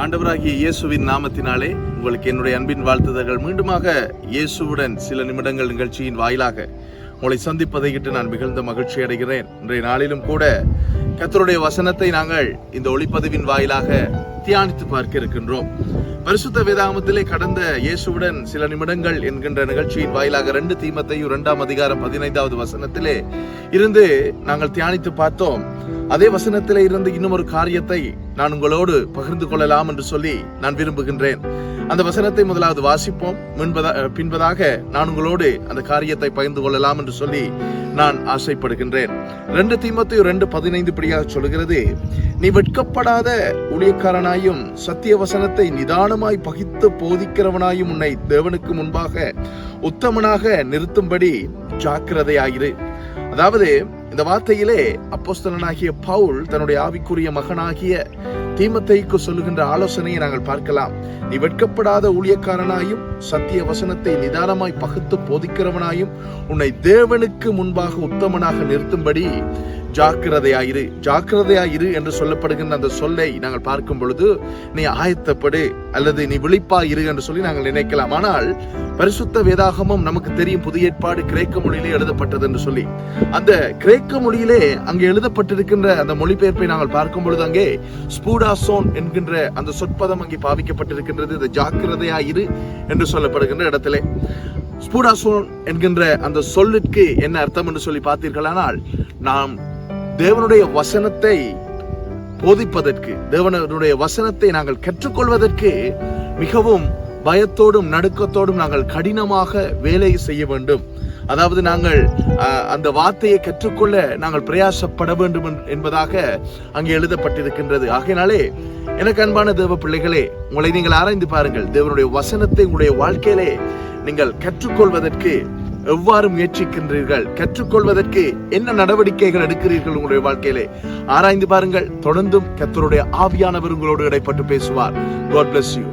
ஆண்டவராகிய இயேசுவின் நாமத்தினாலே உங்களுக்கு என்னுடைய அன்பின் வாழ்த்துதல்கள். மீண்டுமாக இயேசுவுடன் சில நிமிடங்கள் நிகழ்ச்சியின் வாயிலாக உங்களை சந்திப்பதை இட்டு நான் மிகுந்த மகிழ்ச்சி அடைகிறேன். இன்றைய நாளிலும் கூட கத்தருடைய வசனத்தை நாங்கள் இந்த ஒளிப்பதிவின் வாயிலாக தியானித்து பார்க்க இருக்கின்றோம். பரிசுத்த வேதாகமத்திலே கடந்த இயேசுவுடன் சில நிமிடங்கள் என்கின்ற நிகழ்ச்சியின் வாயிலாக ரெண்டு தீமத்தையும் இரண்டாம் அதிகாரம் பதினைந்தாவது வசனத்திலே இருந்து நாங்கள் தியானித்து பார்த்தோம். அதே வசனத்திலே இருந்து இன்னும் ஒரு காரியத்தை நான் உங்களோடு பகிர்ந்து கொள்ளலாம் என்று சொல்லி நான் விரும்புகின்றேன். அந்த வசனத்தை முதலாவது வாசிப்போம். முன்பதா பின்பதாக நான் உங்களோடு அந்த காரியத்தை பகிர்ந்து கொள்ளலாம் என்று சொல்லி நான் ஆசைப்படுகின்றேன். ரெண்டு தீமத்தையும் ரெண்டு பதினைந்து படியாக சொல்கிறது நீ வெட்கப்படாத ஊழியக்காரனாயும் சத்திய வசனத்தை நிதானமாய் பகித்து போதிக்கிறவனாயும் உன்னை தேவனுக்கு முன்பாக உத்தமனாக நிறுத்தும்படி ஜாக்கிரதையாயிரு. அதாவது இந்த வார்த்தையிலே அப்போஸ்தலனாகிய பவுல் தன்னுடைய ஆவிக்குரிய மகனாகிய தீமத்தைக்கு சொல்லுகின்ற ஆலோசனையை நாங்கள் பார்க்கலாம். நீ வெட்கப்படாத ஊழியக்காரனாயும் சத்திய வசனத்தை நிதானமாய் பகுத்து போதிக்கிறவனாயும் உன்னை தேவனுக்கு முன்பாக உத்தமனாக நிறுத்தும்படி ஜாக்கிரதையாயிரு. ஜாக்கிரதையாயிரு என்று சொல்லப்படுகின்ற அந்த சொல்லை நாங்கள் பார்க்கும் பொழுது நீ ஆயத்தப்படு அல்லது நீ விழிப்பாயிரு என்று சொல்லி நாங்கள் நினைக்கலாம். ஆனால் பரிசுத்த வேதாகமம் நமக்கு தெரியும். புதிய ஏற்பாடு கிரேக்க மொழியிலே எழுதப்பட்டது என்று சொல்லி. அந்த கிரேக்க மொழியிலே அங்கே எழுதப்பட்டிருக்கின்ற அந்த மொழிபெயர்ப்பை நாங்கள் பார்க்கும் பொழுது அங்கே ஸ்பூடாசோன் என்கின்ற அந்த சொற்பதம் அங்கே பாவிக்கப்பட்டிருக்கின்றது. இது ஜாக்கிரதையா இரு என்று சொல்லப்படுகின்ற இடத்திலே. ஸ்பூடாசோன் என்கின்ற அந்த சொல்லுக்கு என்ன அர்த்தம் என்று சொல்லி பார்த்தீர்களானால் நாம் தேவனுடைய வசனத்தை போதிப்பதற்கு தேவனுடைய வசனத்தை நாங்கள் கற்றுக்கொள்வதற்கு மிகவும் பயத்தோடும் நடுக்கத்தோடும் நாங்கள் கடினமாக வேலை செய்ய வேண்டும். அதாவது நாங்கள் அந்த வார்த்தையை கற்றுக்கொள்ள நாங்கள் பிரயாசப்பட வேண்டும் என்பதாக அங்கே எழுதப்பட்டிருக்கின்றது. ஆகையினாலே எனக்கு அன்பான தேவ பிள்ளைகளே உங்களை நீங்கள் ஆராய்ந்து பாருங்கள். தேவனுடைய வசனத்தை உங்களுடைய வாழ்க்கையிலே நீங்கள் கற்றுக்கொள்வதற்கு எவ்வாறு முயற்சிக்கின்றீர்கள்? கற்றுக்கொள்வதற்கு என்ன நடவடிக்கைகள் எடுக்கிறீர்கள் உங்களுடைய வாழ்க்கையிலே? ஆராய்ந்து பாருங்கள். தொடர்ந்தும் கத்தருடைய ஆவியானவர் உங்களோடு இடைப்பட்டு பேசுவார். God bless you